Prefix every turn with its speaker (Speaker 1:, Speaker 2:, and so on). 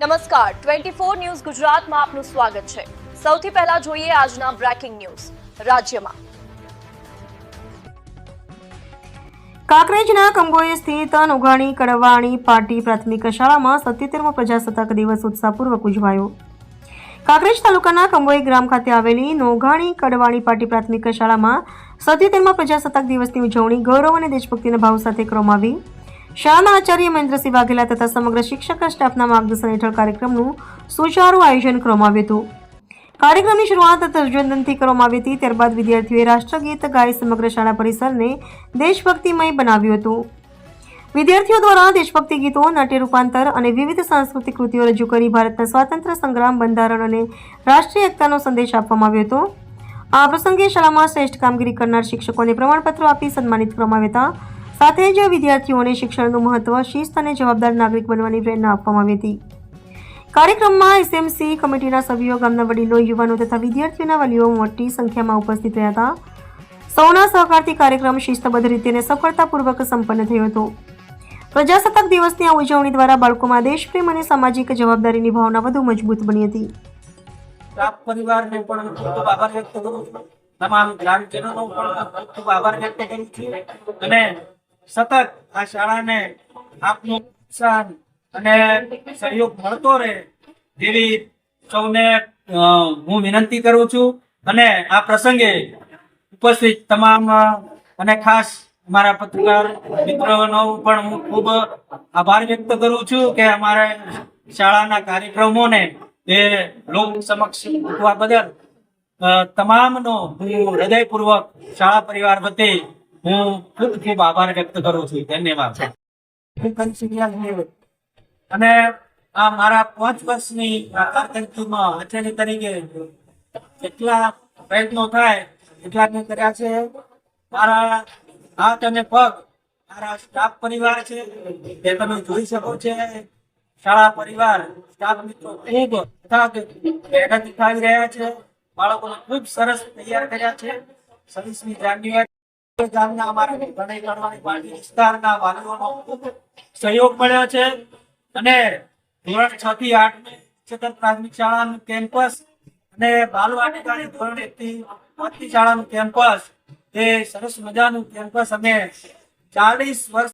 Speaker 1: નમસ્કાર. Twenty four news ગુજરાતમાં આપનું સ્વાગત છે. સૌથી પહેલા જોઈએ આજના બ્રેકિંગ ન્યૂઝ. રાજ્યમાં
Speaker 2: કાંકરેજના કંગોએ સ્થિત નુગાણી કડવાણી પાર્ટી પ્રાથમિક શાળામાં સત્યોતેરમો પ્રજાસત્તાક દિવસ ઉત્સાહપૂર્વક ઉજવાયો. કાંકરેજ તાલુકાના કંબોઈ ગ્રામ ખાતે આવેલી નોઘાણી કડવાણી પાર્ટી પ્રાથમિક શાળામાં સત્યોતેરમા પ્રજાસત્તાક દિવસની ઉજવણી ગૌરવ અને દેશભક્તિના ભાવ સાથે કરવામાં આવી. શાળાના આચાર્ય મહેન્દ્રસિંહ વાઘેલા તથા સમગ્ર શિક્ષક સ્ટાફના માર્ગદર્શન હેઠળ કાર્યક્રમનું સુચારું આયોજન કરવામાં આવ્યું હતું. કાર્યક્રમની શરૂઆત ધ્વજવંદનથી કરવામાં આવી હતી. ત્યારબાદ વિદ્યાર્થીઓએ રાષ્ટ્રગીત ગાઈ સમગ્ર શાળા પરિસરને દેશભક્તિમય બનાવ્યું હતું. વિદ્યાર્થીઓ દ્વારા દેશભક્તિ ગીતો, નાટ્ય રૂપાંતર અને વિવિધ સાંસ્કૃતિક કૃતિઓ રજૂ કરી ભારતના સ્વાતંત્ર્ય સંગ્રામ, બંધારણ અને રાષ્ટ્રીય એકતાનો સંદેશ આપવામાં આવ્યો હતો. આ પ્રસંગે શાળામાં શ્રેષ્ઠ કામગીરી કરનાર શિક્ષકોને પ્રમાણપત્રો આપી સન્માનિત કરવામાં આવ્યા હતા. સાથે જ વિદ્યાર્થીઓને શિક્ષણનું મહત્વ, શિસ્ત અને જવાબદાર નાગરિક બનવાની પ્રેરણા આપવામાં આવી હતી. કાર્યક્રમમાં એસએમસી કમિટીના સભ્યો, ગામના વડીલો, યુવાનો તથા વિદ્યાર્થીઓના વાલીઓ મોટી સંખ્યામાં ઉપસ્થિત રહ્યા હતા. સૌના સહકારથી કાર્યક્રમ શિસ્તબદ્ધ રીતે અને સફળતાપૂર્વક સંપન્ન થયો હતો. પ્રજાસત્તાક દિવસની આ ઉજવણી દ્વારા બાળકોમાં દેશપ્રેમ અને સામાજિક જવાબદારીની ભાવના વધુ મજબૂત બની હતી.
Speaker 3: સ્ટાફ પરિવારને પણ ખૂબ ખૂબ આભાર વ્યક્ત કરું છું. અને સતત આ શાળાને આપનું પ્રોત્સાહન અને સહયોગ મળતો રહે તેવી સૌને હું વિનંતી કરું છું. અને આ પ્રસંગે ઉપસ્થિત તમામ અને ખાસ મારા પત્રકાર મિત્રોનો પણ હું ખૂબ આભાર વ્યક્ત કરું છું કે અમારા શાળાના કાર્યક્રમોને એ લોક સમક્ષ મૂકવા બદલ તમામનો હું હૃદયપૂર્વક શાળા પરિવાર વતી હું ખૂબ ખૂબ આભાર વ્યક્ત કરું છું. ધન્યવાદ. અને આ મારા પાંચ વર્ષની કારકિર્દીમાં તરીકે જેટલા પ્રયત્નો થાય, એટલા મેં કર્યા છે. મારા હાથ અને પગ મારા સ્ટાફ પરિવાર છે તે તમે જોઈ શકો છો. શાળા પરિવાર, સ્ટાફ મિત્રો ખૂબ મહેનત ઉઠાવી રહ્યા છે. બાળકોને ખૂબ સરસ તૈયાર કર્યા છે. છવ્વીસમી જાન્યુઆરી સહયોગ મળ્યો છે. અને ધોરણ છ થી આઠ ઉચ્ચતર પ્રાથમિક શાળાનું કેમ્પસ અને બાલવાટિકાની ધોરણ એક થી પાંચની શાળાનું કેમ્પસ, એ સરસ મજાનું કેમ્પસ અમે ચાલીસ વર્ષ